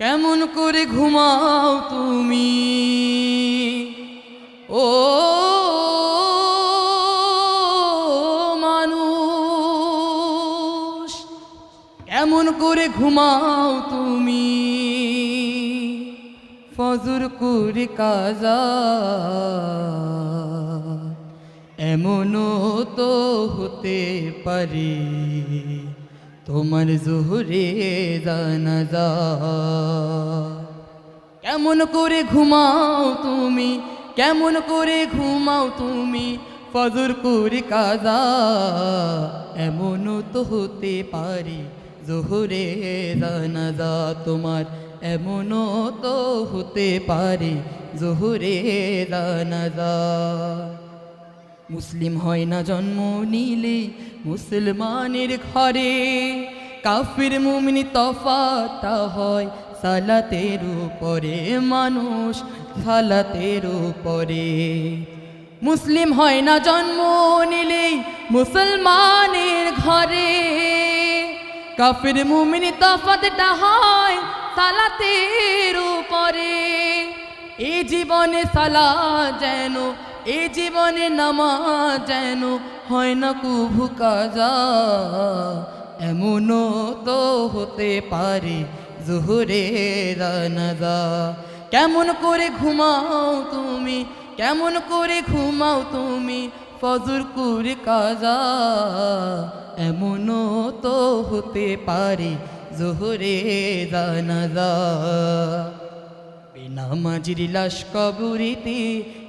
কেমন করে ঘুমাও তুমি? ও মানুষ, কেমন করে ঘুমাও তুমি? ফজর করে কাজা, এমনও তো হতে পারে। তোমার জোহরে জানাজা কেমন করে ঘুমাও তুমি, কেমন করে ঘুমাও তুমি, ফজর করে কাজা। এমনও তো হতে পারে জোহরে জানাজা তোমার এমনও তো হতে পারে জোহরে জানাজা মুসলিম হয় না জন্ম নিলে মুসলমানের ঘরে। কাফির, মুমিনি তফাতা হয় সালাতের উপরে, মানুষ সালাতের উপরে। মুসলিম হয় না জন্ম নিলে মুসলমানের ঘরে। কাফির, মুমিনি তফাতটা হয় সালাতের উপরে। এ জীবনে সালা যেন এ জীবনে নামাজ যেন হয় না কুভু কাজা। এমনও তো হতে পারে জোহরে রানাজা কেমন করে ঘুমাও তুমি, কেমন করে ঘুমাও তুমি ফজর করে কাজা। এমনও তো হতে পারে জোহরে জানাজা বেনামাজির লাশ কবরিতে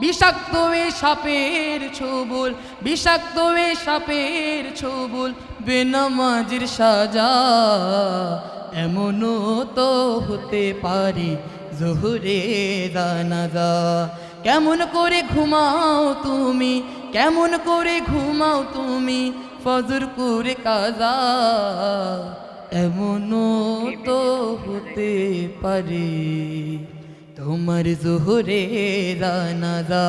বিষাক্ত এ সাপের ছবুল বিষাক্ত এ সাপের ছবল বেনামাজির সাজা এমনও তো হতে পারে জোহরে দানাদা কেমন করে ঘুমাও তুমি কেমন করে ঘুমাও তুমি ফজর করে কাজা এমনও তো হতে পারে। তোমার জোহরে দানাদা